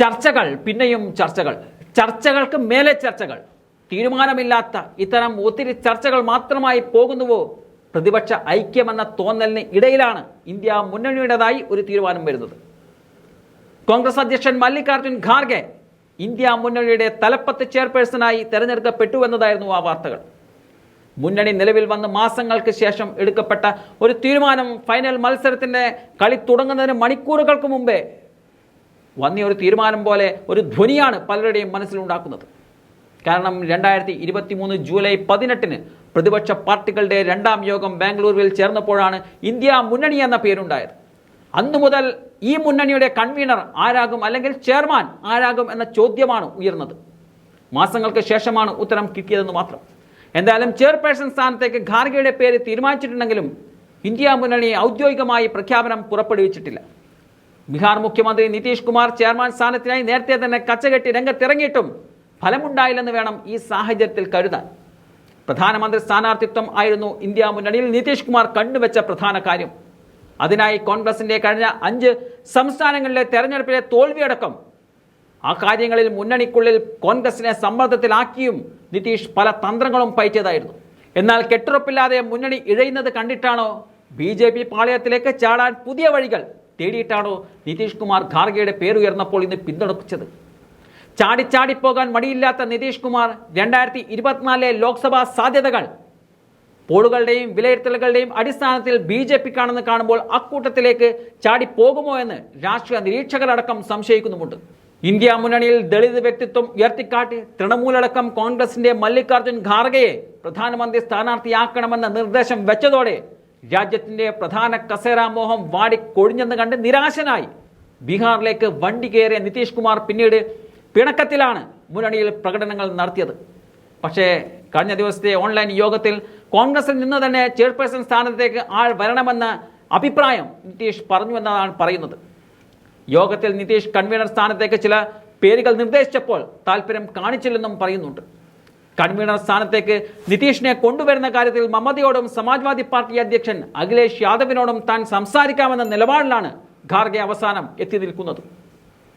ചർച്ചകൾ പിന്നെയും ചർച്ചകൾ. ചർച്ചകൾക്ക് മേലെ ചർച്ചകൾ. തീരുമാനമില്ലാത്ത ഇത്തരം ഒത്തിരി ചർച്ചകൾ മാത്രമായി പോകുന്നുവോ? പ്രതിപക്ഷ ഐക്യമെന്ന തോന്നലിന് ഇടയിലാണ് ഇന്ത്യ മുന്നണിയുടേതായി ഒരു തീരുമാനം വരുന്നത്. കോൺഗ്രസ് അധ്യക്ഷൻ മല്ലികാർജുൻ ഖാർഗെ ഇന്ത്യ മുന്നണിയുടെ തലപ്പത്ത് ചെയർപേഴ്സണായി തെരഞ്ഞെടുക്കപ്പെട്ടു എന്നതായിരുന്നു ആ വാർത്തകൾ. മുന്നണി നിലവിൽ വന്ന് മാസങ്ങൾക്ക് ശേഷം എടുക്കപ്പെട്ട ഒരു തീരുമാനം ഫൈനൽ മത്സരത്തിന്റെ കളി തുടങ്ങുന്നതിന് മണിക്കൂറുകൾക്ക് മുമ്പേ വന്നിയ ഒരു തീരുമാനം പോലെ ഒരു ധ്വനിയാണ് പലരുടെയും മനസ്സിലുണ്ടാക്കുന്നത്. കാരണം രണ്ടായിരത്തി ഇരുപത്തി മൂന്ന് ജൂലൈ പതിനെട്ടിന് പ്രതിപക്ഷ പാർട്ടികളുടെ രണ്ടാം യോഗം ബാംഗ്ലൂരുവിൽ ചേർന്നപ്പോഴാണ് ഇന്ത്യ മുന്നണി എന്ന പേരുണ്ടായത്. അന്നു മുതൽ ഈ മുന്നണിയുടെ കൺവീനർ ആരാകും അല്ലെങ്കിൽ ചെയർമാൻ ആരാകും എന്ന ചോദ്യമാണ് ഉയർന്നത്. മാസങ്ങൾക്ക് ശേഷമാണ് ഉത്തരം കിട്ടിയതെന്ന് മാത്രം. എന്തായാലും ചെയർപേഴ്സൺ സ്ഥാനത്തേക്ക് ഖാർഗെയുടെ പേര് തീരുമാനിച്ചിട്ടുണ്ടെങ്കിലും ഇന്ത്യ മുന്നണി ഔദ്യോഗികമായി പ്രഖ്യാപനം പുറപ്പെടുവിച്ചിട്ടില്ല. ബീഹാർ മുഖ്യമന്ത്രി നിതീഷ് കുമാർ ചെയർമാൻ സ്ഥാനത്തിനായി നേരത്തെ തന്നെ കച്ചകെട്ടി രംഗത്തിറങ്ങിയിട്ടും ഫലമുണ്ടായില്ലെന്ന് വേണം ഈ സാഹചര്യത്തിൽ കരുതാൻ. പ്രധാനമന്ത്രി സ്ഥാനാർത്ഥിത്വം ആയിരുന്നു ഇന്ത്യ മുന്നണിയിൽ നിതീഷ് കുമാർ കണ്ടുവച്ച പ്രധാന കാര്യം. അതിനായി കോൺഗ്രസിന്റെ കഴിഞ്ഞ അഞ്ച് സംസ്ഥാനങ്ങളിലെ തെരഞ്ഞെടുപ്പിലെ തോൽവിയടക്കം ആ കാര്യങ്ങളിൽ മുന്നണിക്കുള്ളിൽ കോൺഗ്രസിനെ സമ്മർദ്ദത്തിലാക്കിയും നിതീഷ് പല തന്ത്രങ്ങളും പയറ്റിയതായിരുന്നു. എന്നാൽ കെട്ടുറപ്പില്ലാതെ മുന്നണി ഇഴയുന്നത് കണ്ടിട്ടാണോ ബി ജെ പി പാളയത്തിലേക്ക് ചാടാൻ പുതിയ വഴികൾ തേടിയിട്ടാണോ നിതീഷ് കുമാർ ഖാർഗെയുടെ പേരുയർന്നപ്പോൾ ഇന്ന് പിന്തുണപ്പിച്ചത് ചാടിച്ചാടിപ്പോകാൻ മടിയില്ലാത്ത നിതീഷ് കുമാർ രണ്ടായിരത്തി ഇരുപത്തിനാലിലെ ലോക്സഭാ സാധ്യതകൾ. പോളുകളുടെയും വിലയിരുത്തലുകളുടെയും അടിസ്ഥാനത്തിൽ ബി ജെ പിക്കാണെന്ന് കാണുമ്പോൾ അക്കൂട്ടത്തിലേക്ക് ചാടിപ്പോകുമോ എന്ന് രാഷ്ട്രീയ നിരീക്ഷകരടക്കം സംശയിക്കുന്നുമുണ്ട്. ഇന്ത്യ മുന്നണിയിൽ ദളിത് വ്യക്തിത്വം ഉയർത്തിക്കാട്ടി തൃണമൂലടക്കം കോൺഗ്രസിന്റെ മല്ലികാർജുൻ ഖാർഗെയെ പ്രധാനമന്ത്രി സ്ഥാനാർത്ഥിയാക്കണമെന്ന നിർദ്ദേശം വെച്ചതോടെ രാജ്യത്തിന്റെ പ്രധാന കസേര മോഹം വാടിക്കൊഴിഞ്ഞെന്ന് കണ്ട് നിരാശനായി. ബീഹാറിലേക്ക് വണ്ടി കയറിയ നിതീഷ് കുമാർ പിന്നീട് പിണക്കത്തിലാണ് മുന്നണിയിൽ പ്രകടനങ്ങൾ നടത്തിയത്. പക്ഷേ കഴിഞ്ഞ ദിവസത്തെ ഓൺലൈൻ യോഗത്തിൽ കോൺഗ്രസിൽ നിന്ന് തന്നെ ചെയർപേഴ്സൺ സ്ഥാനത്തേക്ക് ആൾ വരണമെന്ന അഭിപ്രായം നിതീഷ് പറഞ്ഞു എന്നതാണ് പറയുന്നത്. യോഗത്തിൽ നിതീഷ് കൺവീനർ സ്ഥാനത്തേക്ക് ചില പേരുകൾ നിർദ്ദേശിച്ചപ്പോൾ താല്പര്യം കാണിച്ചില്ലെന്നും പറയുന്നുണ്ട്. കൺവീനർ സ്ഥാനത്തേക്ക് നിതീഷിനെ കൊണ്ടുവരുന്ന കാര്യത്തിൽ മമതയോടും സമാജ്വാദി പാർട്ടി അധ്യക്ഷൻ അഖിലേഷ് യാദവിനോടും താൻ സംസാരിക്കാമെന്ന നിലപാടിലാണ് ഖാർഗെ അവസാനം എത്തി നിൽക്കുന്നത്.